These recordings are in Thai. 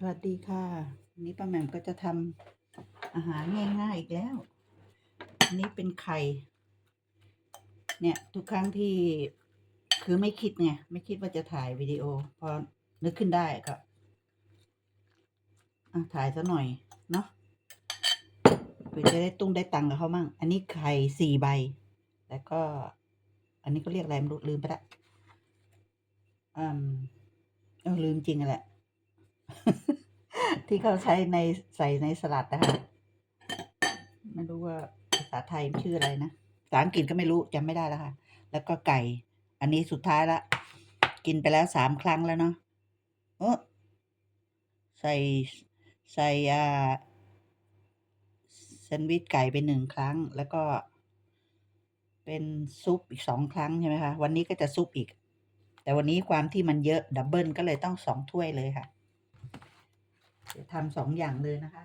สวัสดีค่ะวันนี้ป้าแหม่มก็จะทำอาหารง่ายๆอีกแล้ว อันนี้เป็นไข่ เนี่ย ทุกครั้งที่คือไม่คิดไง ไม่คิดว่าจะถ่ายวิดีโอ พอนึกขึ้นได้ก็อะถ่ายซะหน่อย เนาะเพื่อจะได้ตุ้งได้ตังกับเขามั่ง อันนี้ไข่สี่ใบ แล้วก็ อันนี้ก็เรียกอะไรไม่รู้ลืมไปละอืมเออลืมจริงอะแหละ ที่เขาใช้ในใส่ในสลัดนะคะไม่รู้ว่าภาษาไทยชื่ออะไรนะภาษาอังกฤษก็ไม่รู้จำไม่ได้แล้วค่ะ แล้วก็ไก่ อันนี้สุดท้ายละ กินไปแล้วสามครั้งแล้วเนาะเออใส่ใส่อ่าแซนด์วิชไก่ไปหนึ่งครั้ง แล้วก็ เป็นซุปอีกสองครั้งใช่ไหมคะ วันนี้ก็จะซุปอีก แต่วันนี้ความที่มันเยอะดับเบิลก็เลยต้องสองถ้วยเลยค่ะจะ ทำสองอย่างเลยนะคะ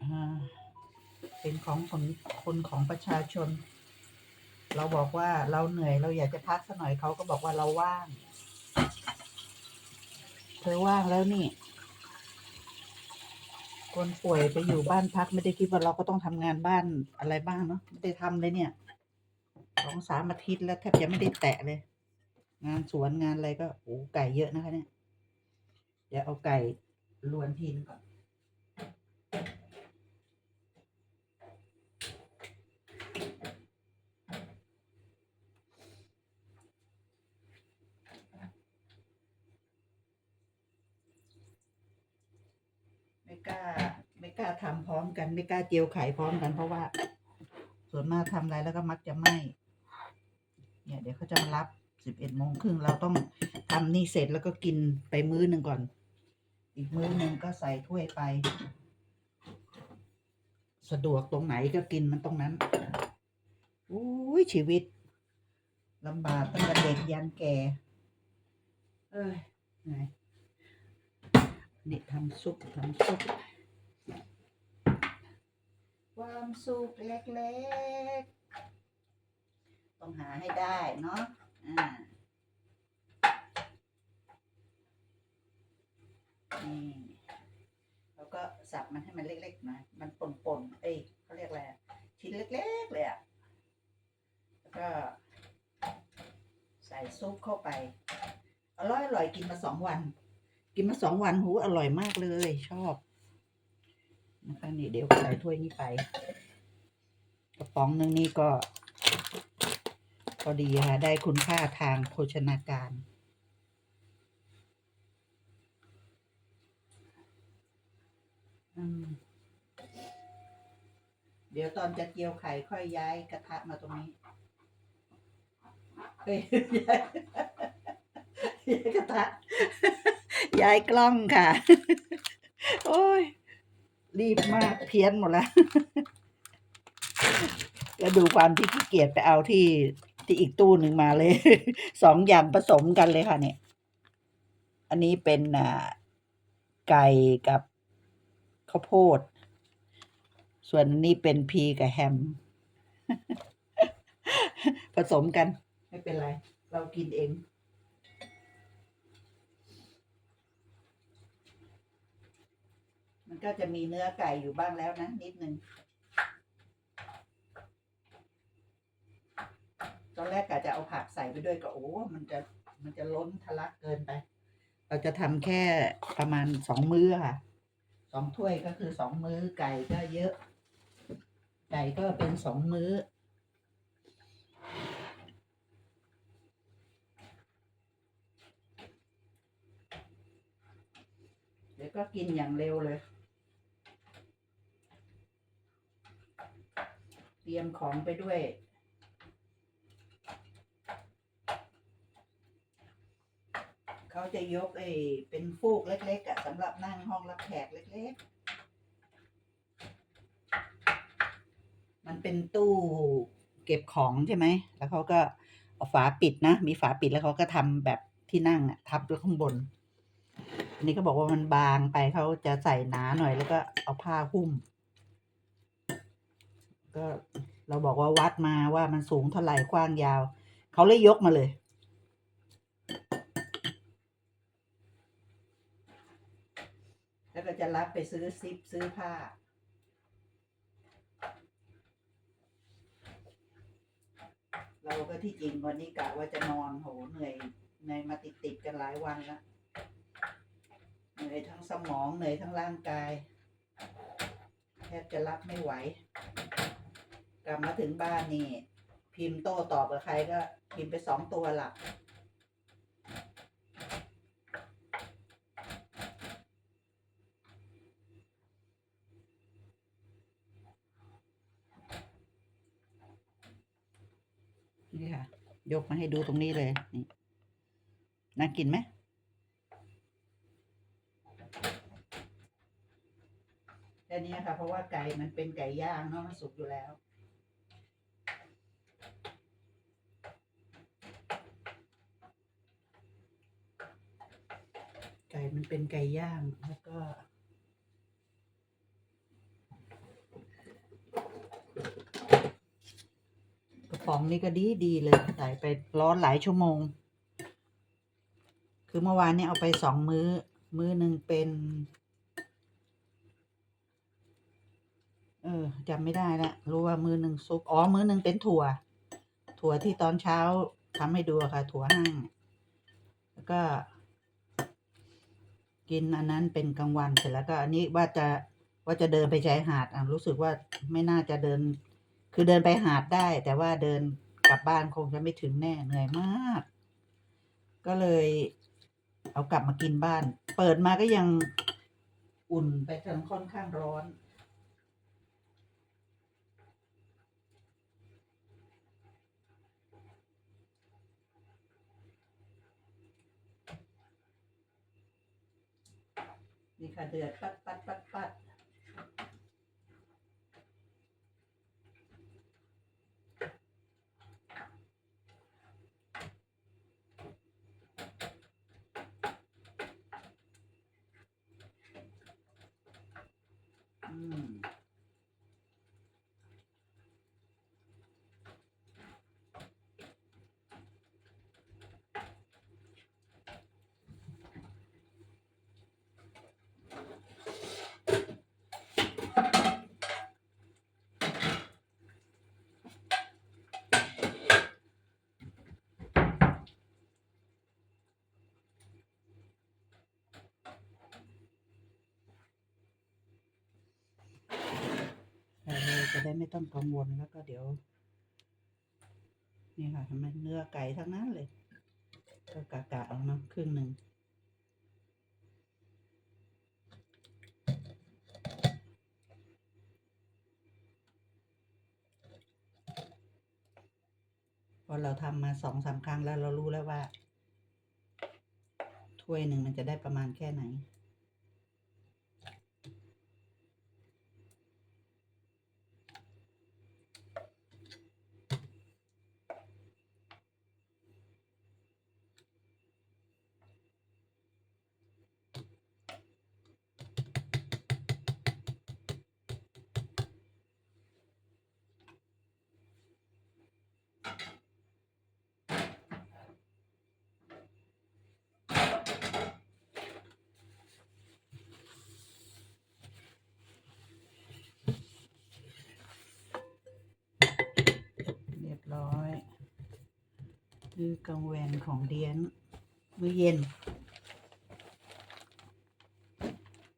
อ่าเป็นของคนคนของประชาชน เราบอกว่าเราเหนื่อยเราอยากจะพักสักหน่อยเขาก็บอกว่าเราว่าง เธอว่างแล้วนี่ คนป่วยไปอยู่บ้านพักไม่ได้คิดว่าเราก็ต้องทำงานบ้านอะไรบ้างเนาะไม่ได้ทำเลยเนี่ยสองสามอาทิตย์แล้วแทบจะไม่ได้แตะเลย งานสวนงานอะไรก็โอ้ไก่เยอะนะคะเนี่ย เดี๋ยวเอาไก่ลวนทีนงก่อน กล้า ไม่กล้าทำพร้อมกันไม่กล้าเจียวไข่พร้อมกันเพราะว่า ส่วนมากทำอะไรแล้วก็มักจะไหม้เนี่ยเดี๋ยวเขาจะมารับสิบเอ็ดโมงครึ่งเราต้องทำนี่เสร็จแล้วก็กินไปมื้อหนึ่งก่อน อีกมื้อหนึ่งก็ใส่ถ้วยไป สะดวกตรงไหนก็กินมันตรงนั้นอุ้ยชีวิตลำบากตั้งแต่เด็กยันแก่ เอ้ยไห นนี่ทำซุปทำซุปความสุขเล็กๆ ต้องหาให้ได้เนาะอ่านี่แล้วก็สับมันให้มันเล็กๆหน่อยมันป่นๆ เอ้ยเขาเรียกอะไรชิ้นเล็กๆเลยอะแล้วก็ใส่ซุปเข้าไป อร่อยอร่อยๆกินมาสองวัน กินมาสองวันหูอร่อยมากเลย ชอบนะคะนี่เดี๋ยวใส่ถ้วยนี้ไป กระป๋องหนึงนี่ก็พอดีค่ะได้คุณค่าทางโภชนาการเดี๋ยวตอนจะเจียวไข่ค่อยย้ายกระทะมาตรงนี้เฮ้ยย้ายย้ายกระทะ ย้ายกล้องค่ะ โอ้ย รีบมากเพี้ยนหมดแล้วแล้วดูความที่ขี้เกียจไปเอาที่ที่อีกตู้หนึ่งมาเลย สองอย่างผสมกันเลยค่ะเนี่ย อันนี้เป็นอ่าไก่กับข้าวโพด ส่วนอันนี้เป็นพีกับแฮม ผสมกัน ไม่เป็นไร เรากินเอง มัน ก็จะมีเนื้อไก่อยู่บ้างแล้วนะนิดนึงตอนแรกกะจะเอาผักใส่ไปด้วยก็โอ้มันจะมันจะล้นทะลักเกินไป เราจะทำแค่ประมาณสองมื้อค่ะสองถ้วยก็คือสองมื้อไก่ก็เยอะ ไก่ก็เป็นสองมื้อเดี๋ยวก็กินอย่างเร็วเลย เตรียมของไปด้วย เขาจะยกไอ้เป็นฟูกเล็กๆอะสำหรับนั่งห้องรับแขกเล็กๆ มันเป็นตู้เก็บของใช่ไหม แล้วเขาก็เอาฝาปิดนะ มีฝาปิดแล้วเขาก็ทำแบบที่นั่งอะทับไว้วข้างบน อันนี้เขาบอกว่ามันบางไปเขาจะใส่หนาหน่อยแล้วก็เอาผ้าหุ้ม ก็เราบอกว่าวัดมาว่ามันสูงเท่าไหร่กว้างยาว เขาเลยยกมาเลย แล้วก็จะรับไปซื้อซิปซื้อผ้า เราก็ที่จริงวันนี้กะว่าจะนอนโหเหนื่อยเหนื่อยมาติดติดกันหลายวันแล้วเหนื่อยทั้งสมองเหนื่อยทั้งร่างกายแทบจะรับไม่ไหว กลับมาถึงบ้านนี่ พิมพ์โต้ตอบกับใครก็พิมพ์ไปสองตัวหลัก นี่ค่ะ ยกมาให้ดูตรงนี้เลยนี่น่ากินไหมแค่นี้ค่ะ เพราะว่าไก่มันเป็นไก่ย่างเนาะมันสุกอยู่แล้ว มันเป็นไก่ย่างแล้วก็ กระป๋องนี่ก็ดีดีเลยใส่ไปร้อนหลายชั่วโมง คือเมื่อวานเนี่ยเอาไปสองมื้อ มื้อหนึ่งเป็น เออจำไม่ได้ละรู้ว่ามื้อหนึ่งซุปอ๋อ มื้อหนึ่งเป็นถั่ว ถั่วที่ตอนเช้าทำให้ดูอะค่ะ ถั่วห้างแล้วก็ กินอันนั้นเป็นกลางวันเสร็จแล้วก็อันนี้ว่าจะว่าจะเดินไปชายหาดอะรู้สึกว่าไม่น่าจะเดิน คือเดินไปหาดได้ แต่ว่าเดินกลับบ้านคงจะไม่ถึงแน่เหนื่อยมาก ก็เลย เอากลับมากินบ้าน เปิดมาก็ยังอุ่นไปจนค่อนข้างร้อน นี่ค่ะเดือดปัดปัดปัดปัดอืมใส่เลยจะ ได้ไม่ต้องกังวลแล้วก็เดี๋ยว นี่ค่ะทำไมเนื้อไก่ทั้งนั้นเลย ก็กะกะเอาเนาะครึ่งหนึ่งพอเราทำมาสองสามครั้งแล้วเรารู้แล้วว่า ถ้วยหนึ่งมันจะได้ประมาณแค่ไหน เรียบร้อย คือกลางเวนของเดียนมื้อเย็น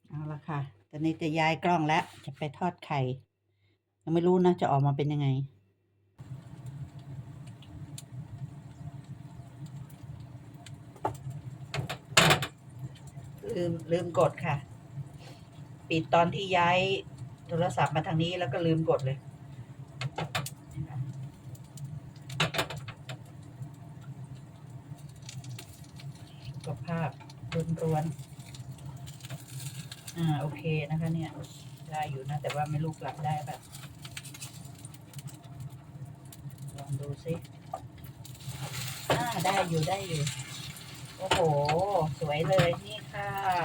เอาละค่ะ ตอนนี้จะย้ายกล้องแล้ว จะไปทอดไข่ ยังไม่รู้นะ จะออกมาเป็นยังไง ลืม ลืมกดค่ะ ปิดตอนที่ย้ายโทรศัพท์มาทางนี้แล้วก็ลืมกดเลย สุขภาพล้วนๆ อ่า โอเค นะคะเนี่ย ได้อยู่นะ แต่ว่าไม่รู้กลับได้แบบลองดูสิอ่าได้อยู่ได้อยู่ โอ้โห สวยเลยนี่ค่ะค่ะ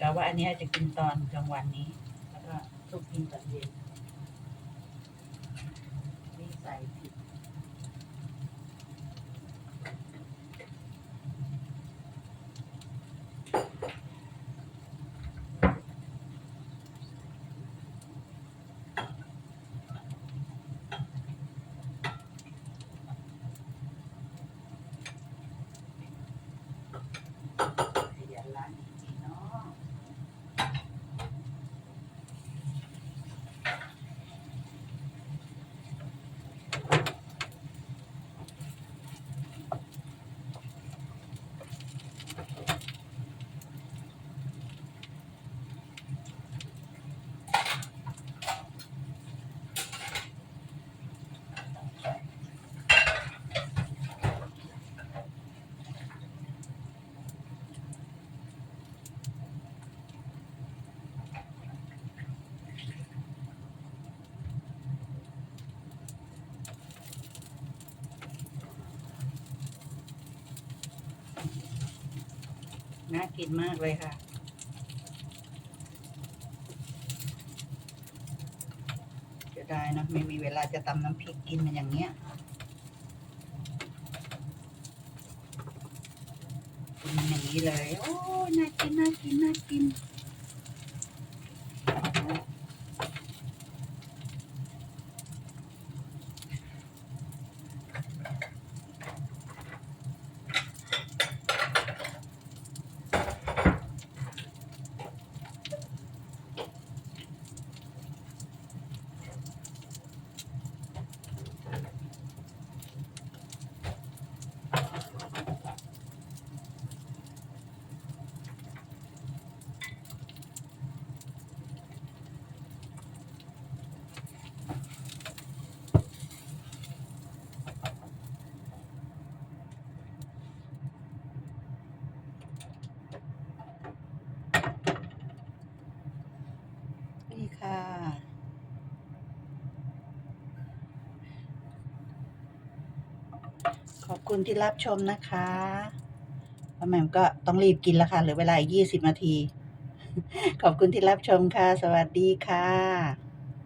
กะว่าอันนี้จะกินตอนกลางวันนี้ แล้วก็ทุกกินตอนเย็นนี่ใส่ น่ากินมากเลยค่ะ จะได้นะไม่มีเวลาจะตำน้ำพริกกินมันอย่างเงี้ยกินอย่างนี้เลย โอ้ น่ากิน น่ากิน น่ากินค่ะ ขอบ คุณที่รับชมนะคะป้าแหม่มก็ต้องรีบกินแล้วค่ะเหลือเวลาอีกยี่สิบนาที ขอบคุณที่รับชมค่ะ สวัสดีค่ะ